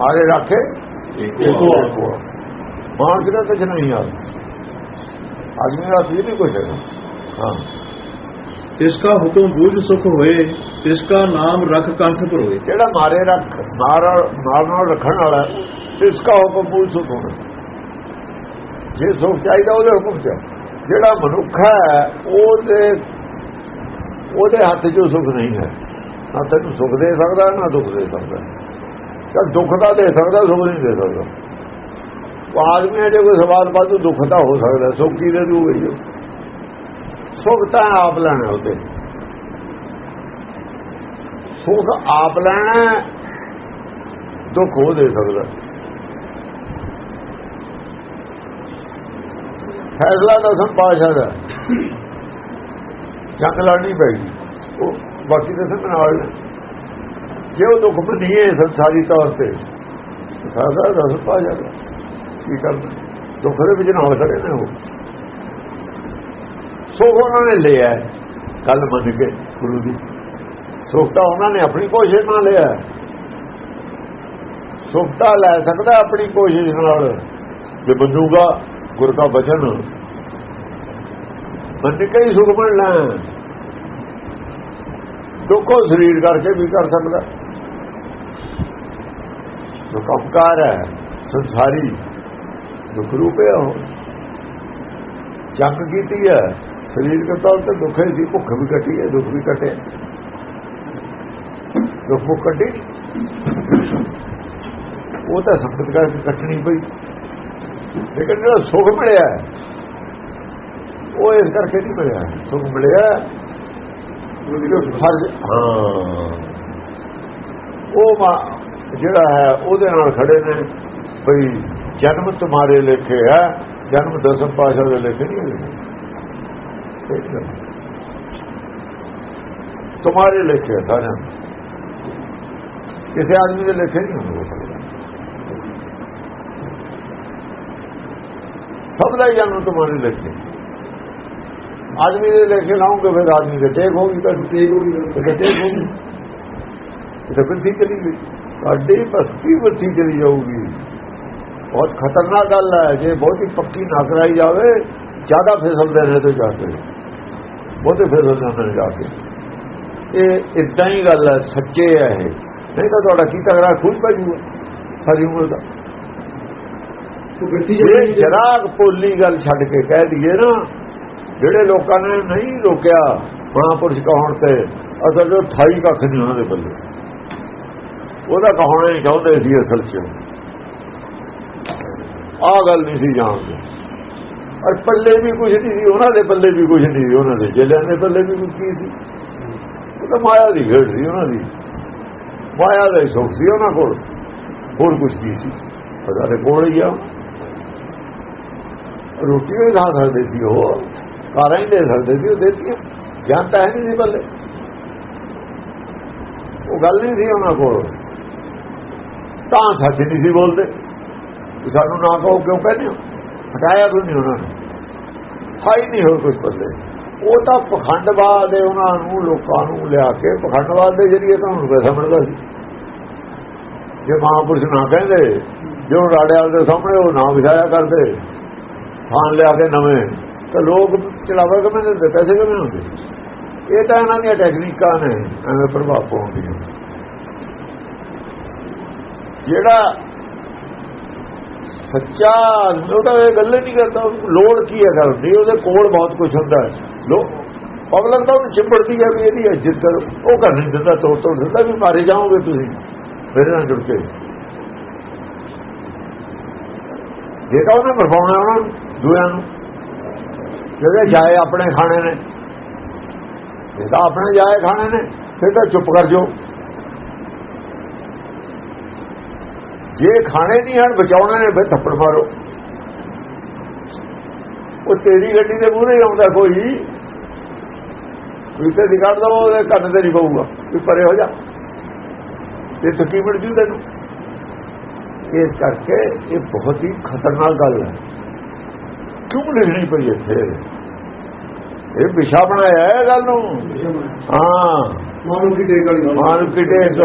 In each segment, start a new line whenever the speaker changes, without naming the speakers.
ਮਾਰੇ ਰੱਖੇ।
ਇੱਕੋ ਆ।
ਮਾਨਸ ਦਾ ਕੁਝ ਨਹੀਂ ਆ ਆਦਮੀ ਦਾ ਨਹੀਂ ਕੁਝ ਹੈਗਾ। ਹਾਂ।
ਤਿਸਕਾ ਹੁਕਮ ਬੂਝ ਸੁਖ ਹੋਏ ਤਿਸਕਾ ਨਾਮ ਰਖ ਕੰਠ ਪਰੋਏ
ਜਿਹੜਾ ਮਾਰੇ ਰੱਖ ਮਾਰ ਮਾਰ ਨਾਲ ਰੱਖਣ ਵਾਲਾ ਇਸ ਕਾ ਹੁਕਮ ਪੂਰ ਸੁਖ ਹੋਣਾ। ਜੇ ਸੁਖ ਚਾਹੀਦਾ ਉਹਦੇ ਹੁਕਮ ਚ। ਹੈ। ਜਿਹੜਾ ਮਨੁੱਖ ਹੈ ਉਹਦੇ ਉਹਦੇ ਹੱਥ 'ਚ ਸੁਖ ਨਹੀਂ ਹੈ। ਨਾ ਤੈਨੂੰ ਸੁਖ ਦੇ ਸਕਦਾ ਨਾ ਦੁੱਖ ਦੇ ਸਕਦਾ। ਤਾਂ ਦੁੱਖ ਦਾ ਦੇ ਸਕਦਾ, ਸੁਖ ਨਹੀਂ ਦੇ ਸਕਦਾ। ਉਹ ਆਦਮੀ ਹੈ, ਜੇ ਕੋਈ ਸਵਾਲ ਬਾਅਦ ਦੁੱਖ ਤਾਂ ਹੋ ਸਕਦਾ, ਸੁਖ ਕੀ ਦੇ ਦੂਗਾ ਗਈ ਉਹ? ਸੁਖ ਤਾਂ ਆਪ ਲੈਣਾ ਉਹਤੇ ਸੁਖ ਆਪ ਲੈਣਾ ਦੁੱਖ ਉਹ ਦੇ ਸਕਦਾ। ਫੈਸਲਾ ਤਾਂ ਸਭ ਦਾ। ਜੰਗ ਲੜਨੀ ਪੈਗੀ। ਉਹ ਬਾਕੀ ਤਾਂ ਸਭ ਨਾਲ ਜੇ ਉਹ ਦੁੱਖ ਬਣੀਏ ਸੰਸਾਰੀ ਤੌਰ ਤੇ, ਤਾਂ ਫੈਸਲਾ ਤਾਂ ਸਭ ਕੀ ਕਰਨਾ? ਦੁੱਖ ਦੇ ਵਿੱਚ ਨਾਲ ਖੜੇ ਨੇ ਉਹ। ਸੁਖ ਉਹਨਾਂ ਨੇ ਲਿਆ ਕੱਲ ਮੰਨ ਕੇ ਗੁਰੂ ਦੀ। ਸੁਖ ਤਾਂ ਉਹਨਾਂ ਨੇ ਆਪਣੀ ਕੋਸ਼ਿਸ਼ ਨਾਲ ਲਿਆ ਸੁਖ ਤਾਂ ਲੈ ਸਕਦਾ ਆਪਣੀ ਕੋਸ਼ਿਸ਼ ਨਾਲ। ਜੇ ਬੰਦੂਗਾ ਗੁਰ ਦਾ ਬਚਨ ਮੰਨ ਕੇ ਹੀ ਸੁਖ ਬਣਨਾ ਹੈ। ਦੁੱਖੋ ਸਰੀਰ ਕਰਕੇ ਵੀ ਕਰ ਸਕਦਾ। ਜੋ ਕੰਮਕਾਰ ਹੈ ਸੰਸਾਰੀ ਦੁੱਖ ਰੂਪ ਹੈ ਉਹ। ਜੰਗ ਕੀਤੀ ਹੈ ਸਰੀਰ ਦੇ ਤੌਰ ਤੇ ਦੁੱਖ ਸੀ ਭੁੱਖ ਵੀ ਕੱਟੀ ਹੈ ਦੁੱਖ ਵੀ ਕੱਟੇ ਦੁੱਖ ਭੁੱਖ ਕੱਟੀ ਨਹੀਂ। ਉਹ ਤਾਂ ਸੰਕਟ ਕਰਕੇ ਕੱਟਣੀ ਪਈ। ਲੇਕਿਨ ਜਿਹੜਾ ਸੁਖ ਮਿਲਿਆ ਉਹ ਇਸ ਕਰਕੇ ਨਹੀਂ ਮਿਲਿਆ। ਸੁਖ ਮਿਲਿਆ ਉਹਦੀ ਫਰਜ਼ ਹਾਂ। ਉਹ ਜਿਹੜਾ ਹੈ ਉਹਦੇ ਨਾਲ ਖੜੇ ਨੇ। ਭਈ ਜਨਮ ਤੁਹਾਰੇ ਲਿਖੇ ਹੈ ਜਨਮ ਦਸਮ ਪਾਸ਼ਾ ਦੇ ਲਿਖੇ ਨਹੀਂ ਹੋਏ ਇੱਕ ਗੱਲ। ਤੁਹਾਰੇ ਲਿਖੇ ਹੈ ਸਾਰਿਆਂ ਦੇ। ਕਿਸੇ ਆਦਮੀ ਦੇ ਲਿਖੇ ਨਹੀਂ ਹੋ ਸਕਦਾ। ਸਭ ਦਾ ਹੀ ਜਨਮ ਤੁਹਾਰੇ ਲਿਖੇ। ਆਦਮੀ ਦੇ ਲਿਖੇ ਲਾਉਂਗੇ ਫਿਰ ਆਦਮੀ ਦੇ ਟੇਕ ਹੋਗੀ ਤਾਂ। ਟੇਕ ਹੋਗੀ ਤਾਂ ਟੇਕ ਹੋਗੀ ਇਹ ਤਾਂ ਬਿਰਥੀ ਚਲੀ ਗਈ। ਤੁਹਾਡੀ ਭਗਤੀ ਬਿਰਥੀ ਚਲੀ ਜਾਊਗੀ। ਬਹੁਤ ਖਤਰਨਾਕ ਗੱਲ ਹੈ ਜੇ ਬਹੁਤੀ ਪੱਕੀ ਨਾ ਕਰਾਈ ਜਾਵੇ ਜ਼ਿਆਦਾ ਫਿਸਲਦੇ ਨੇ ਤੋਂ ਜਾਂਦੇ ਬਹੁਤੇ ਫਿਸਲ ਜਾਂਦੇ ਨੇ ਜਾ ਕੇ। ਇਹ ਇਦਾਂ ਹੀ ਗੱਲ ਹੈ ਸੱਚੇ ਹੈ ਇਹ। ਨਹੀਂ ਤਾਂ ਤੁਹਾਡਾ ਕੀ ਤਗੜਾ ਖੁਦ ਪੈ ਜੂਗਾ ਸਾਰੀ ਉਮਰ ਦਾ। ਜੇ ਜਰਾਗ ਪੋਲੀ ਗੱਲ ਛੱਡ ਕੇ ਕਹਿ ਦਈਏ ਨਾ ਜਿਹੜੇ ਲੋਕਾਂ ਨੇ ਨਹੀਂ ਰੋਕਿਆ ਮਹਾਪੁਰਸ਼ ਕਹਾਉਣ ਤੇ ਅਸਲ ਜੋ ਥਾਈ ਕੱਖ ਨਹੀਂ ਉਹਨਾਂ ਦੇ ਬੱਲੇ ਉਹਦਾ ਕਹਾਉਣਾ ਹੀ ਚਾਹੁੰਦੇ ਸੀ ਅਸਲ 'ਚ। ਆਹ ਗੱਲ ਨਹੀਂ ਸੀ ਜਾਣਦੇ। ਔਰ ਪੱਲੇ ਵੀ ਕੁਝ ਨਹੀਂ ਸੀ, ਉਹਨਾਂ ਦੇ ਪੱਲੇ ਵੀ ਕੁਝ ਨਹੀਂ ਸੀ, ਉਹਨਾਂ ਦੇ ਜਲਿਆਂ ਦੇ ਪੱਲੇ ਵੀ ਕੁਝ ਕੀ ਸੀ। ਉਹ ਤਾਂ ਮਾਇਆ ਦੀ ਖੇਡ ਸੀ ਉਹਨਾਂ ਦੀ। ਮਾਇਆ ਦਾ ਹੀ ਸੁੱਖ ਸੀ ਉਹਨਾਂ ਕੋਲ। ਹੋਰ ਕੁਝ ਕੀ ਸੀ। ਪਤਾ ਦੇ ਕੋਲ ਹੀ ਆ। ਰੋਟੀ ਵੀ ਖਾ ਸਕਦੇ ਸੀ ਉਹ। ਕਾਰਾਂ ਹੀ ਦੇ ਸਕਦੇ ਸੀ, ਉਹ ਦੇਤੀਆਂ। ਗਿਆਨ ਤਾਂ ਹੈ ਨਹੀਂ ਸੀ ਪੱਲੇ। ਉਹ ਗੱਲ ਨਹੀਂ ਸੀ ਉਹਨਾਂ ਕੋਲ। ਤਾਂ ਸੱਚ ਨਹੀਂ ਸੀ ਬੋਲਦੇ। ਵੀ ਸਾਨੂੰ ਨਾ ਕਹੋ ਕਿਉਂ ਕਹਿੰਦੇ ਹੋ? ਹਟਾਇਆ ਵੀ ਨਹੀਂ ਉਹਨਾਂ ਨੇ। ਹਾਈ ਨਹੀਂ ਹੋਰ ਕੁਝ ਬੱਲੇ ਉਹ ਤਾਂ ਪਖੰਡਵਾਦ ਦੇ ਉਹਨਾਂ ਨੂੰ, ਲੋਕਾਂ ਨੂੰ ਲਿਆ ਕੇ ਪਖੰਡਵਾਦ ਦੇ ਜਰੀਏ ਤਾਂ ਹੁਣ ਪੈਸਾ ਮਿਲਦਾ ਸੀ। ਜੇ ਮਹਾਪੁਰਸ਼ ਨਾ ਕਹਿੰਦੇ, ਜੋ ਰਾੜਿਆਲ ਦੇ ਸਾਹਮਣੇ ਉਹ ਨਾ ਵਿਛਾਇਆ ਕਰਦੇ ਥਾਂ ਲਿਆ ਕੇ ਨਵੇਂ, ਤਾਂ ਲੋਕ ਚਲਾਵਾ ਕਿਵੇਂ ਦਿੰਦੇ, ਪੈਸੇ ਕਿਵੇਂ ਹੁੰਦੇ ਇਹ ਤਾਂ ਇਹਨਾਂ ਦੀਆਂ ਟੈਕਨੀਕਾਂ ਨੇ, ਐਵੇਂ ਪ੍ਰਭਾਵ ਪਾਉਂਦੀਆਂ। ਜਿਹੜਾ ਸੱਚਾ ਆਦਮੀ ਉਹ ਤਾਂ ਇਹ ਗੱਲ ਹੀ ਨਹੀਂ ਕਰਦਾ, ਲੋੜ ਕੀ ਹੈ ਕਰਨ ਦੀ? ਉਹਦੇ ਕੋਲ ਬਹੁਤ ਕੁਝ ਹੁੰਦਾ ਹੈ। ਲੋ ਪਬਲਿਕ ਤਾਂ ਉਹਨੂੰ ਚਿੰਬੜਦੀ ਹੈ ਵੀ ਇਹਦੀ ਇੱਜ਼ਤ ਕਰੋ। ਉਹ ਕਰ ਨਹੀਂ ਦਿੰਦਾ, ਤੋੜ ਤੋੜ ਦਿੰਦਾ ਵੀ ਮਾਰੇ ਜਾਓਗੇ ਤੁਸੀਂ। ਮੇਰੇ ਨਾਲ ਜੁੜ ਕੇ। ਜੇ ਤਾਂ ਉਹਨੇ ਪਰਫਾਉਣਾ ਉਹਨਾਂ ਨੂੰ ਦੂਆਂ ਨੂੰ। ਜਿਹੜੇ ਜਾਏ ਆਪਣੇ ਖਾਣੇ ਨੇ। ਜੇ ਤਾਂ ਆਪਣੇ ਜਾਏ ਖਾਣੇ ਨੇ, ਫਿਰ ਤਾਂ ਚੁੱਪ ਕਰ ਜਾਓ। ਜੇ ਖਾਣੇ ਨਹੀਂ ਹਨ ਬਚਾਉਣੇ ਨੇ ਫਿਰ ਥੱਪੜ ਮਾਰੋ। ਉਹ ਤੇਰੀ ਗੱਡੀ ਦੇ ਮੂਹਰੇ ਆਉਂਦਾ ਕੋਈ। ਕੋਈ ਤੇ ਦਿਖਾੜ ਦੋ ਉਹਦੇ ਕੰਨ ਤੇ ਨਹੀਂ ਪਊਗਾ। ਵੀ ਪਰੇ ਹੋ ਜਾ। ਇਹ ਤਕੀਬੜ ਜੂ ਤੈਨੂੰ। ਇਸ ਕਰਕੇ ਇਹ ਬਹੁਤ ਹੀ ਖਤਰਨਾਕ ਗੱਲ ਹੈ। ਕਿਉਂ ਲਿਖਣੀ ਪਈ ਇੱਥੇ? ਇਹ ਵਿਸ਼ਾ ਬਣਾਇਆ ਹੈ ਗੱਲ ਨੂੰ। ਹਾਂ।
ਮਾਨੂੰ ਕੀ ਟੇਕ ਵਾਲੀ
ਮਾਨ ਕਿਟੇਕ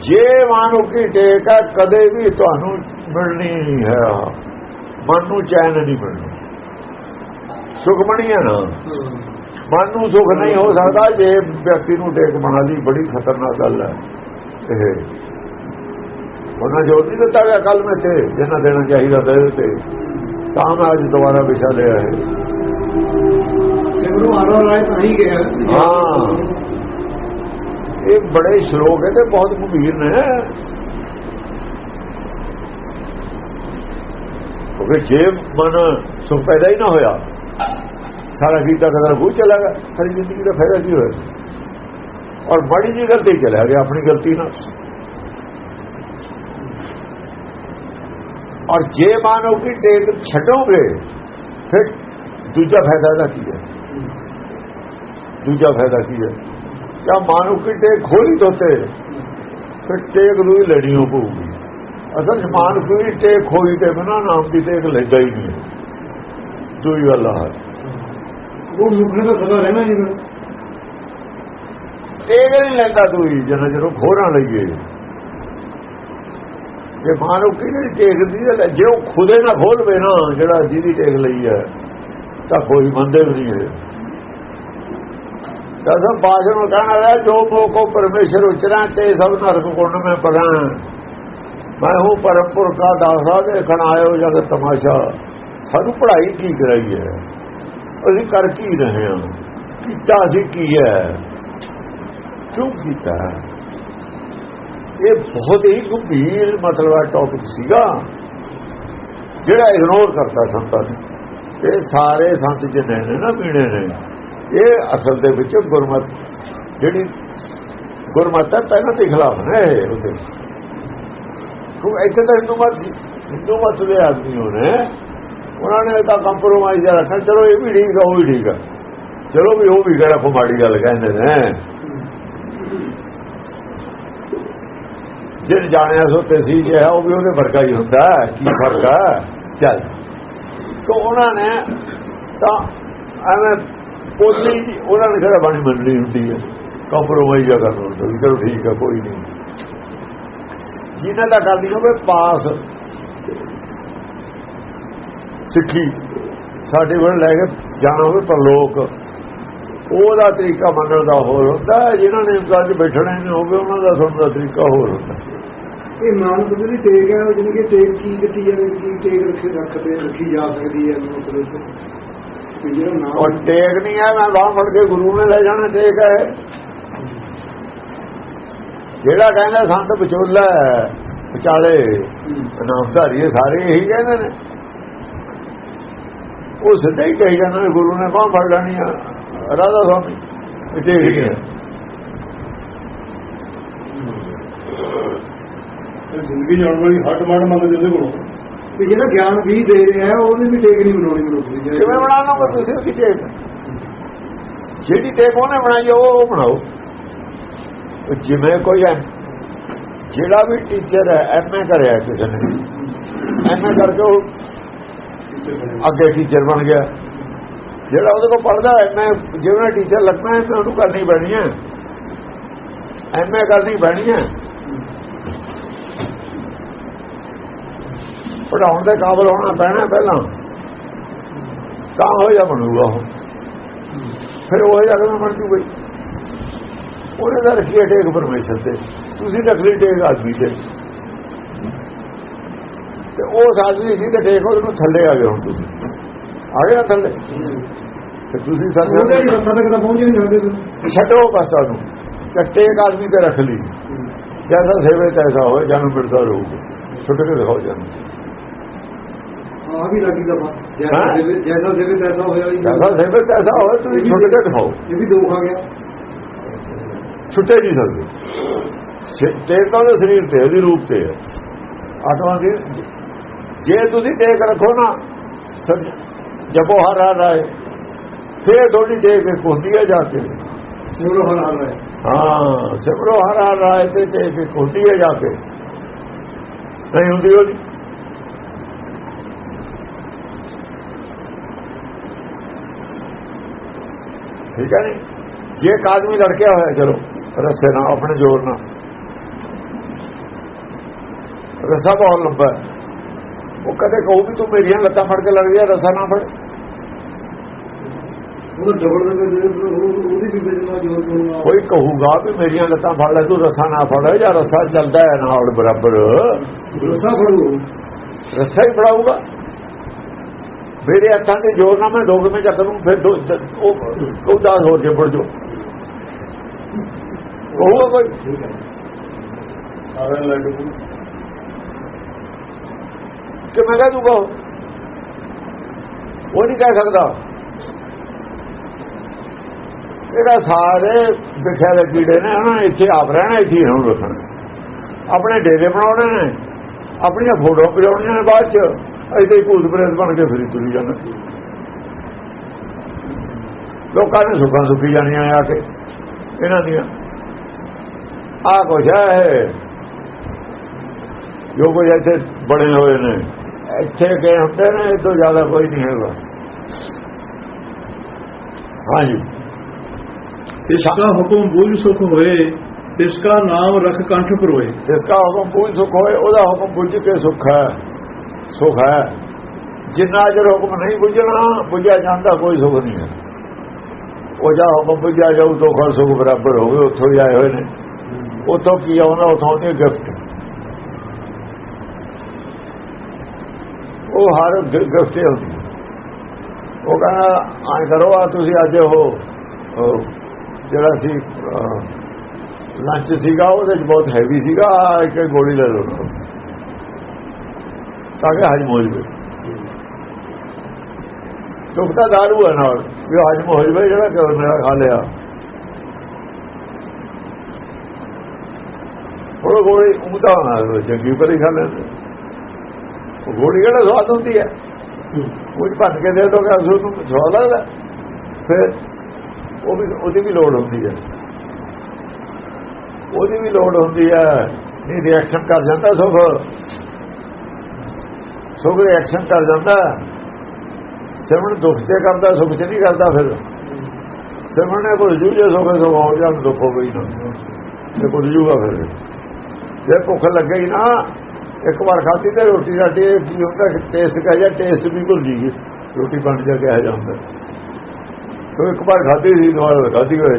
ਜੇ ਮਾਨੋ ਕੀ ਟੇਕ ਹੈ ਕਦੇ ਵੀ ਤੁਹਾਨੂੰ ਮਿਲਣੀ ਨਹੀਂ ਹੈ। ਮਨ ਨੂੰ ਚੈਨ ਨਹੀਂ ਮਿਲਣਾ। ਸੁਖ ਬਣੀਆ ਨਾ? ਮਨ ਨੂੰ ਸੁਖ ਨਹੀਂ ਹੋ ਸਕਦਾ ਜੇ ਵਿਅਕਤੀ ਨੂੰ ਟੇਕ ਬਣਾ ਲਈ ਬੜੀ ਖਤਰਨਾਕ ਗੱਲ ਹੈ ਇਹ। ਉਹਨਾਂ ਜੋ ਨਹੀਂ ਦਿੱਤਾ ਗਿਆ ਕੱਲ ਮੈਂ ਤੇ ਜਿੰਨਾ ਦੇਣਾ ਚਾਹੀਦਾ ਦੇ ਦਿੱਤੇ। ਤਾਂ ਮੈਂ ਅੱਜ ਦੁਬਾਰਾ ਵਿਸ਼ਾ ਲਿਆ ਹੈ।
ਸਿਮਰੂ ਆਰੋ ਰਾਏ ਤਾਂ ਹੀ ਗਿਆ।
ਹਾਂ। ਇਹ ਬੜੇ ਸ਼ਲੋਕ ਹੈ ਤੇ ਬਹੁਤ ਗੰਭੀਰ ਨੇ। ਕਿਉਂਕਿ ਜੇ ਮਨ ਸੁਖ ਪੈਦਾ ਹੀ ਨਾ ਹੋਇਆ, ਸਾਰਾ ਕੀਤਾ ਕਦਰ ਉਹ ਚਲਾ ਗਿਆ, ਸਾਰੀ ਜ਼ਿੰਦਗੀ ਦਾ ਫਾਇਦਾ ਕੀ ਹੋਇਆ? ਔਰ ਬੜੀ ਜੀ ਗਲਤੀ ਚਲਾ ਗਿਆ, ਆਪਣੀ ਗਲਤੀ ਨਾਲ। ਔਰ ਜੇ ਮਾਨੋ ਕਿ ਟੇਕ ਛੱਡੋਗੇ, ਫਿਰ ਦੂਜਾ ਫਾਇਦਾ ਦਾ ਕੀ ਹੈ? ਦੂਜਾ ਫਾਇਦਾ ਕੀ ਹੈ? ਜਾਂ ਮਾਨੋ ਕਿ ਟੇਕ ਖੋਲੀ ਦੋਤੇ ਫਿਰ ਟੇਕ ਨੂੰ ਹੀ ਲੈਣੀ ਪਊਗੀ। ਅਸਲ ਚ ਮਾਨ ਕੋਈ ਟੇਕ ਖੋਈ ਤੇ ਬਿਨਾ ਨਾਮ ਦੀ ਟੇਕ ਲੈਂਦਾ ਹੀ ਨਹੀਂ ਦੂਈ ਗੱਲ ਆ।
ਉਹ ਮੁਖ ਨੇ ਤਾਂ ਸਦਾ ਰਹਿਣਾ ਫਿਰ
ਟੇਕ ਨਹੀਂ ਲੈਂਦਾ ਦੂਈ ਜਨਾ ਜਦੋਂ ਖੋਰਾਂ ਲਈਏ। ਜੇ ਮਾਨੋ ਕਿ ਨਹੀਂ ਟੇਕਦੀ ਹੈ ਜੇ ਉਹ ਖੁਦੇ ਨਾ ਖੋਲਵੇ ਨਾ ਜਿਹੜਾ ਜਿਹਦੀ ਟੇਕ ਲਈ ਹੈ ਤਾਂ ਕੋਈ ਮੰਦੇ ਵੀ ਨਹੀਂ ਹੈ। ਕਸਮ ਬਾਜਨ ਨੂੰ ਕਹਿਣਾ ਹੈ ਜੋ ਮੋਕੋ ਪਰਮੇਸ਼ਰ ਉਚਰਾਂ ਤੇ ਸਭ ਨਰਕ ਕੁੰਡ ਮੈਂ ਪਰਾਂ ਮੈਂ ਹੂੰ ਪਰਮਪੁਰ ਕਾ ਦਾਸਾ ਦੇਖਣ ਆਇਓ ਜਦ ਤਮਾਸ਼ਾ। ਸਾਨੂੰ ਪੜ੍ਹਾਈ ਕੀ ਕਰਾਈ ਹੈ? ਅਸੀਂ ਕਰ ਕੀ ਰਹੇ ਹਾਂ? ਕੀਤਾ ਅਸੀਂ ਕੀ ਹੈ? ਕਿਉਂ ਕੀਤਾ? ਇਹ ਬਹੁਤ ਹੀ ਗੰਭੀਰ ਮਤਲਬ ਹੈ ਟੌਪਿਕ ਸੀਗਾ। ਜਿਹੜਾ ਇਗਨੋਰ ਕਰਤਾ ਸੰਤਾਂ ਨੇ। ਇਹ ਸਾਰੇ ਸੰਤ ਜਿਹਨੇ ਨੇ ਨਾ ਪੀਣੇ ਨੇ। ਇਹ ਅਸਲ ਦੇ ਵਿੱਚ ਗੁਰਮਤ, ਜਿਹੜੀ ਗੁਰਮਤ ਪਹਿਲਾਂ ਦੇ ਖਿਲਾਫ ਨੇ ਉਹਦੇ ਕਿਉਂ ਇੱਥੇ ਤਾਂ ਹਿੰਦੂ ਮਤ ਸੀ। ਹਿੰਦੂ ਮਤ ਦੇ ਆਦਮੀ ਹੋਣੇ ਉਹਨਾਂ ਨੇ ਤਾਂ ਕੰਪਰੋਮਾਈਜ਼ ਰੱਖਿਆ। ਚਲੋ ਇਹ ਵੀ ਠੀਕ ਆ, ਉਹ ਵੀ ਠੀਕ ਆ। ਚਲੋ ਵੀ ਉਹ ਵੀ ਕਿਹੜਾ ਫਮਾੜੀ ਗੱਲ ਕਹਿੰਦੇ ਨੇ। ਜਿਹੜੇ ਜਾਣਿਆ ਸੋ ਸੀ ਜੇ ਉਹ ਵੀ ਉਹਦੇ ਵਰਗਾ ਹੀ ਹੁੰਦਾ ਕੀ ਫ਼ਰਕ ਚੱਲ। ਤੋ ਉਹਨਾਂ ਨੇ ਤਾਂ ਐਵੇਂ ਪੋਲੀ ਉਹਨਾਂ ਨੇ ਕਿਹੜਾ ਬਾਣੀ ਮੰਨਣੀ ਹੁੰਦੀ ਹੈ। ਕੰਪਰੋਮਾਈਜ਼ ਕਰਨਾ ਹੁੰਦਾ ਚਲੋ ਠੀਕ ਹੈ ਕੋਈ ਨਹੀਂ। ਜਿਨ੍ਹਾਂ ਦਾ ਕਰਨੀ ਹੋਵੇ ਪਾਸ। ਸਿੱਖੀ ਸਾਡੇ ਕੋਲ ਲੈ ਕੇ ਜਾਣਾ ਹੋਵੇ ਪਰਲੋਕ ਉਹਦਾ ਤਰੀਕਾ ਮੰਨਣ ਦਾ ਹੋਰ ਹੁੰਦਾ ਜਿਹਨਾਂ ਨੇ ਇਨਕਾਰ 'ਚ ਬੈਠਣਾ ਨਹੀਂ ਹੋਵੇ ਉਹਨਾਂ ਦਾ ਸੁਣਨ ਦਾ ਤਰੀਕਾ ਹੋਰ ਹੁੰਦਾ। ਹੈ।
ਇਹ ਮਾਨਸ ਦੀ ਟੇਕ ਹੈ ਜਿਹਨੇ ਕਿ ਟੇਕ ਕੀ ਕੀਤੀ ਜਾਵੇ, ਕੀ ਟੇਕ ਰੱਖੇ, ਰੱਖਦੇ, ਰੱਖੀ ਜਾ ਸਕਦੀ ਹੈ, ਮਤਲਬ
ਔਰ ਟੇਕ ਨਹੀਂ ਹੈ ਮੈਂ ਬਾਹ ਫੜ ਕੇ ਗੁਰੂ ਨੇ ਲੈ ਜਾਣਾ, ਟੇਕ ਹੈ ਜਿਹੜਾ ਕਹਿੰਦਾ, ਸੰਤ ਵਿਚੋਲਾ ਵਿਚਾਲੇ, ਨਾਮਧਾਰੀ ਸਾਰੇ ਇਹੀ ਕਹਿੰਦੇ ਨੇ। ਉਹ ਸਿੱਧਾ ਹੀ ਕਹੀ ਜਾਂਦੇ ਨੇ ਗੁਰੂ ਨੇ ਬਾਹ ਫੜ ਲੈਣੀ ਆ। ਰਾਧਾ ਸਵਾਮੀ ਇਹ ਟੇਕ ਨਹੀਂ
ਜ਼ਿੰਦਗੀ ਜਾਣ ਵਾਲੀ ਹੱਟ ਮਾਰ ਮੰਗਦੇ ਉਹਦੇ ਕੋਲੋਂ
ਕਿ ਜਿਹੜਾ ਗਿਆਨ ਵੀ ਦੇ ਰਿਹਾ ਉਹਦੀ ਵੀ ਟੇਕ ਨਹੀਂ ਬਣਾਉਣੀ ਮਨੁੱਖ ਦੀ
ਕਿਵੇਂ ਬਣਾ ਤੁਸੀਂ ਉਹਦੀ ਟੇਕ। ਜਿਹੜੀ ਟੇਕ ਉਹਨੇ ਬਣਾਈ, ਉਹ ਬਣਾਓ। ਜਿਵੇਂ ਕੋਈ ਹੈ ਜਿਹੜਾ ਵੀ ਟੀਚਰ ਹੈ ਐਮਏ ਕਰਿਆ ਕਿਸੇ ਨੇ। ਐਮਏ ਕਰਕੇ ਉਹ ਅੱਗੇ ਟੀਚਰ ਬਣ ਗਿਆ। ਜਿਹੜਾ ਉਹਦੇ ਕੋਲ ਪੜਦਾ ਐਮਏ ਜਿਵੇਂ ਟੀਚਰ ਲੱਗਣਾ ਹੈ ਉਹਨੂੰ ਕਰਨੀ ਪੈਣੀ ਹੈ। ਐਮਏ ਕਰਨੀ ਪੈਣੀ ਹੈ। ਪੜਾਉਣ ਦੇ ਕਾਬਲ ਹੋਣਾ ਪੈਣਾ ਪਹਿਲਾਂ। ਤਾਂ ਹੋ ਜਾ ਬਣੂਗਾ ਉਹ। ਫਿਰ ਉਹ ਜਾ ਕੇ ਬਣ ਜੂ ਬਈ ਉਹਨੇ ਦਾ ਰੱਖਿਆ ਟੇਕ ਪਰਮੇਸ਼ਰ ਤੇ। ਤੁਸੀਂ ਨਕਲੀ ਟੇਕ ਆਦਮੀ ਤੇ। ਤੇ ਉਹ ਆਦਮੀ ਦੀ ਤੇ ਟੇਕ ਉਹਨੂੰ ਥੱਲੇ ਆ ਗਏ ਹੁਣ ਤੁਸੀਂ। ਆ ਗਏ ਨਾ ਥੱਲੇ? ਤੇ ਤੁਸੀਂ
ਤੁਸੀਂ।
ਛੱਡੋ ਬਸ ਉਹਨੂੰ ਟੇਕ ਆਦਮੀ ਤੇ ਰੱਖ ਲਈ। ਜੈਸਾ ਸੇਵੇ ਤੈਸਾ ਹੋਏ ਜਨਮ ਮਿਲਦਾ ਰਹੂਗਾ। ਛੁੱਟ ਕੇ ਦਿਖਾਓ ਜਨਮ।
ਆ ਵੀ ਦਾ ਜੈਸਾ। ਸੇਵੇ ਜੈਸਾ ਤੈਸਾ ਹੋਇਆ ਜੀ।
ਜੈਸਾ ਸੇਵੇ ਤੈਸਾ ਛੁੱਟ ਕੇ ਦਿਖਾਓ।
ਇਹ ਵੀ ਦੋ ਆ ਗਿਆ।
ਛੁੱਟੇ ਨਹੀਂ ਸਕਦੇ ਟੇਕ ਤਾਂ ਉਹਦੇ ਸਰੀਰ ਤੇ ਉਹਦੀ ਰੂਪ ਤੇ ਹੈ। ਆਤਮਾ ਦੀ ਜੇ ਤੁਸੀਂ ਟੇਕ ਰੱਖੋ ਨਾ ਸਭ ਜਪੋ ਹਰ ਹਰ ਰਾਏ। ਫੇਰ ਥੋੜੀ ਟੇਕ ਹੁੰਦੀ ਹੈ ਜਾ ਕੇ।
ਸਿਮਰੋ ਹਰ ਹਰ ਹੈ
ਹਾਂ ਸਿਮਰੋ ਹਰ ਹਰ ਰਾਏ ਤੇ ਟੇਕ ਹੁੰਦੀ ਹੈ ਜਾ ਕੇ। ਨਹੀਂ ਹੁੰਦੀ ਉਹਦੀ। ਠੀਕ ਹੈ ਨਹੀਂ ਜੇ ਇੱਕ ਆਦਮੀ ਲੜਕਿਆ ਹੋਇਆ ਚਲੋ ਰੱਸੇ ਨਾਲ ਆਪਣੇ ਜ਼ੋਰ ਨਾਲ। ਰਸਾ ਬਹੁਤ ਲੰਬਾ। ਉਹ ਕਦੇ ਕਹੂ ਵੀ ਤੂੰ ਮੇਰੀਆਂ ਲੱਤਾਂ ਫੜ ਕੇ ਲੜ ਗਿਆ ਰਸਾ ਨਾ ਫੜ। ਕੋਈ ਕਹੂਗਾ ਵੀ ਮੇਰੀਆਂ ਲੱਤਾਂ ਫੜ ਲੈ ਤੂੰ ਰਸਾ ਨਾ ਫੜ ਜਾਂ ਰਸਾ ਚੱਲਦਾ ਹੈ ਨਾਲ ਬਰਾਬਰ।
ਰਸਾ ਫੜੂ।
ਰਸਾ ਹੀ ਫੜਾਊਗਾ। ਮੇਰੇ ਹੱਥਾਂ ਦੇ ਜ਼ੋਰ ਨਾਲ ਮੈਂ ਦੋਗ ਵਿੱਚ ਚੱਕ ਲੂੰ ਫਿਰ ਦੋ- ਦ- ਉਹ ਕਉਦਾ ਹੋਰ ਜੇ ਫੜ ਜੋ ਕਹੂਗਾ ਕੋਈ ਕਿ ਮੈਂ ਕਹਿ ਦੂੰਗਾ ਉਹ ਨਹੀਂ ਕਹਿ ਸਕਦਾ। ਇਹਦਾ ਸਾਰੇ ਵਿਖਿਆ ਦੇ ਕੀੜੇ ਨੇ ਉਹਨਾਂ ਨੇ ਇੱਥੇ ਆਪ ਰਹਿਣਾ ਇੱਥੇ ਹੁਣ ਰੱਖਣਾ ਆਪਣੇ ਡੇਰੇ ਬਣਾਉਣੇ ਨੇ ਆਪਣੀਆਂ ਫੋਟੋ ਕਰਾਉਣੀਆਂ ਨੇ ਬਾਅਦ ਚ। ਇੱਥੇ ਹੀ ਭੂਤ ਪ੍ਰੇਤ ਬਣ ਕੇ ਫਿਰੀ ਤੁਰੀ ਜਾਂਦੇ। ਲੋਕਾਂ ਨੇ ਸੁੱਖਾਂ ਸੁੱਖੀ ਜਾਣੀਆਂ ਆ ਕੇ ਇਹਨਾਂ ਦੀਆਂ। ਆ ਕੁਛ ਹੈ ਜੋ ਕੁਝ ਇੱਥੇ ਬਣੇ ਹੋਏ ਨੇ ਇੱਥੇ ਗਏ ਹੁੰਦੇ ਨੇ ਇਹ ਤੋਂ ਜ਼ਿਆਦਾ ਕੋਈ ਨਹੀਂ ਹੈਗਾ। ਹਾਂਜੀ।
ਤਿਸਕਾ ਹੁਕਮ ਬੂਝ ਸੁਖ ਹੋਏ ਤਿਸਕਾ ਨਾਮ ਰਖ ਕੰਠ ਪਰੋਏ।
ਜਿਸ ਦਾ ਹੁਕਮ ਪੂਜ ਸੁਖ ਹੋਏ ਉਹਦਾ ਹੁਕਮ ਬੁੱਝ ਕੇ ਸੁਖ ਹੈ। ਸੁਖ ਹੈ। ਜਿੰਨਾ ਜਰ ਹੁਕਮ ਨਹੀਂ ਬੁੱਝਣਾ, ਬੁੱਝਿਆ ਜਾਂਦਾ, ਕੋਈ ਸੁਖ ਨਹੀਂ ਹੈ। ਉਹ ਜਾ ਹੁਕਮ ਬੁੱਝਿਆ ਜਾਊ ਤੋਂ ਖਰ ਸੁਖ ਬਰਾਬਰ ਹੋਵੇ, ਉੱਥੋਂ ਹੀ ਆਏ ਹੋਏ ਨੇ। ਉੱਥੋਂ ਕੀ ਆਉਂਦਾ ਉੱਥੋਂ ਦੀ ਗਿਫਟ। ਉਹ ਹਰ ਗਿਫਟ ਹੀ ਹੁੰਦੀ ਉਹ ਕਹਿੰਦਾ ਆਏ ਕਰੋ, ਆ ਤੁਸੀਂ ਅੱਜ ਉਹ ਜਿਹੜਾ ਸੀ ਲੰਚ ਸੀਗਾ, ਉਹਦੇ ਚ ਬਹੁਤ ਹੈਵੀ ਸੀਗਾ ਇੱਕ ਗੋਲੀ ਲੈ ਲਓ। ਤਾਂ ਕਿ ਹਜਮ ਹੋ ਜਵੇ ਚੁਕਤਾ ਦਾਰੂ ਹੈ ਨਾਲ। ਵੀ ਹਜਮ ਹੋ ਜਵੇ ਜਿਹੜਾ ਕਿ ਮੇਰਾ ਖਾ ਲਿਆ। ਉਹ ਗੋਲੀ ਉਮਤਾ ਨਾ ਚੰਗੀ ਭਲੀ ਖਾ ਲੈਂਦੇ। ਉਹ ਗੋਲੀ ਕਿਹੜਾ ਸਵਾਦ ਹੁੰਦੀ ਹੈ? ਕੁਝ ਭੰਨ ਕੇ ਦੇ ਦੋ ਕਿ ਨੂੰ ਸਵਾਦ ਲੱਗਦਾ। ਫਿਰ ਉਹ ਵੀ, ਉਹਦੀ ਵੀ ਲੋੜ ਹੁੰਦੀ ਹੈ। ਉਹਦੀ ਵੀ ਲੋੜ ਹੁੰਦੀ ਹੈ। ਨਹੀਂ ਰਿਐਕਸ਼ਨ ਕਰ ਜਾਂਦਾ ਸੁਖ। ਸੁਖ ਐਕਸ਼ਨ ਕਰ ਜਾਂਦਾ। ਸਿਮਰਨ ਦੁੱਖ ਤੇ ਕਰਦਾ, ਸੁਖ ਤੇ ਨਹੀਂ ਕਰਦਾ ਫਿਰ। ਸਿਮਰਨ ਨੇ ਕੋਈ ਜੂਝੇ ਸੁਖ ਸੁਖ ਹੋ ਜਾਣ ਦੁੱਖ ਹੋ ਗਈ ਨਾ। ਇਹ ਕੋਈ ਜੂਗਾ ਫਿਰ। ਜੇ ਭੁੱਖ ਲੱਗੇ ਨਾ, ਇੱਕ ਵਾਰ ਖਾਧੀ ਤੇ ਰੋਟੀ ਰਾਟੀ ਕੀ ਹੁੰਦਾ ਟੇਸਟ ਕਹ ਜਾ ਟੇਸਟ ਵੀ ਭੁੱਲ ਜੀ ਰੋਟੀ ਬਣ ਜਾ ਕੇ ਆ ਜਾਂਦਾ ਤੋ ਇੱਕ ਵਾਰ ਖਾਧੀ ਸੀ, ਦੁਬਾਰਾ ਖਾਧੀ ਹੋਏ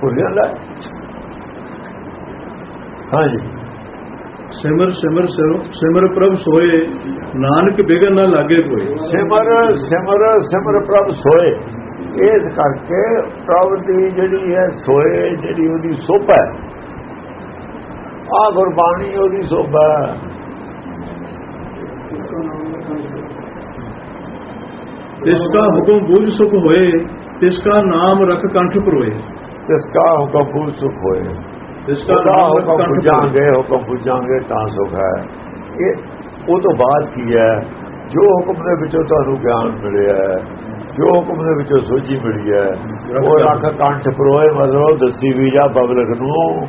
ਭੁੱਲ ਜਾਂਦਾ। ਹਾਂਜੀ।
ਸਿਮਰ ਸਿਮਰ ਸਿਮਰ ਪ੍ਰਭ ਸੋਏ ਨਾਨਕ ਬਿਗਨ ਨਾ ਲਾਗੇ ਕੋਈ
ਸਿਮਰ ਸਿਮਰ ਸਿਮਰ ਪ੍ਰਭ ਸੋਏ। ਇਸ ਕਰਕੇ ਪ੍ਰਭ ਦੀ ਜਿਹੜੀ ਹੈ ਸੋਏ ਜਿਹੜੀ ਉਹਦੀ ਸੋਭਾ ਆ ਗੁਰਬਾਣੀ ਉਹਦੀ ਸੋਭਾ
ਰੱਖਣਾ
ਤਿਸਕਾ ਹੁਕਮ ਬੂਝ ਸੁਖ ਹੋਏ ਤਿਸਕਾ ਨਾਮ ਰਖ ਕੰਠ ਪਰੋਏ।
ਜਿਸ ਕਾ ਹੁਕਮ ਪੂਰ ਸੁਖ ਹੋਏ।
ਰਖ
ਹੁਕਮ ਪੁੱਜਾਂਗੇ ਹੁਕਮ ਪੁੱਜਾਂਗੇ ਤਾਂ ਸੁਖ ਹੈ। ਇਹ ਉਹ ਤੋਂ ਬਾਅਦ ਕੀ ਹੈ? ਜੋ ਹੁਕਮ ਦੇ ਵਿੱਚੋਂ ਤੁਹਾਨੂੰ ਗਿਆਨ ਮਿਲਿਆ ਹੈ ਜੋ ਹੁਕਮ ਦੇ ਵਿੱਚੋਂ ਸੋਝੀ ਮਿਲੀ ਹੈ ਉਹ ਰੱਖ ਕੰਠ ਪਰੋਏ ਮਤਲਬ ਦੱਸੀ ਵੀ ਜਾ ਪਬਲਿਕ ਨੂੰ।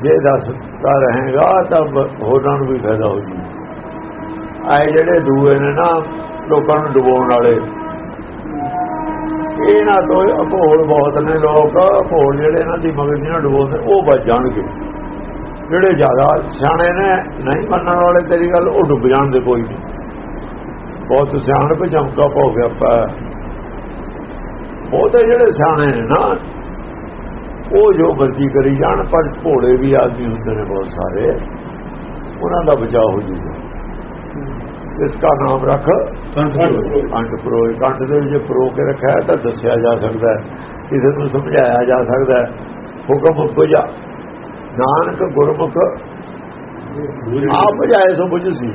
ਜੇ ਦੱਸਦਾ ਰਹੇਗਾ ਤਾਂ ਹੋਰਾਂ ਨੂੰ ਵੀ ਫਾਇਦਾ ਹੋ ਜੀ। ਆਏ ਜਿਹੜੇ ਦੂਏ ਨੇ ਨਾ ਲੋਕਾਂ ਨੂੰ ਡੁਬੋਣ ਵਾਲੇ ਇਹਨਾਂ ਤੋਂ ਅਭੋਲ ਬਹੁਤ ਨੇ ਲੋਕ, ਅਭੋਲ ਜਿਹੜੇ ਇਹਨਾਂ ਦੀ ਮਗਰ ਦੀਆਂ ਡੁਬੋਉਂਦੇ ਉਹ ਬਚ ਜਾਣਗੇ। ਜਿਹੜੇ ਜ਼ਿਆਦਾ ਸਿਆਣੇ ਨੇ, ਨਹੀਂ ਮੰਨਣ ਵਾਲੇ ਤੇਰੀ ਗੱਲ, ਉਹ ਡੁੱਬ ਜਾਣਦੇ ਕੋਈ ਨਹੀਂ। ਬਹੁਤ ਸਿਆਣਪ ਜਮਕਾ ਹੋ ਗਿਆ ਪਾ ਬਹੁਤੇ ਜਿਹੜੇ ਸਿਆਣੇ ਨੇ ਨਾ, ਉਹ ਜੋ ਮਰਜ਼ੀ ਕਰੀ ਜਾਣ, ਪਰ ਭੋਲੇ ਵੀ ਆਦਮੀ ਹੁੰਦੇ ਨੇ ਬਹੁਤ ਸਾਰੇ। ਉਹਨਾਂ ਦਾ ਬਚਾਅ ਹੋ ਜੂਗਾ। ਇਸ ਦਾ ਨਾਮ ਰੱਖ।
ਕੰਠ ਪਰੋਏ
ਕੰਠ ਦੇ ਵਿੱਚ ਪਰੋ ਕੇ ਰੱਖਿਆ ਤਾਂ ਦੱਸਿਆ ਜਾ ਸਕਦਾ ਕਿਸੇ ਨੂੰ ਸਮਝਾਇਆ ਜਾ ਸਕਦਾ ਹੁਕਮ ਬੁਝਾ ਨਾਨਕ ਗੁਰਮੁਖ। ਆਪ ਬੁਝਾਏ ਸੋ ਬੁਝ ਸੀ।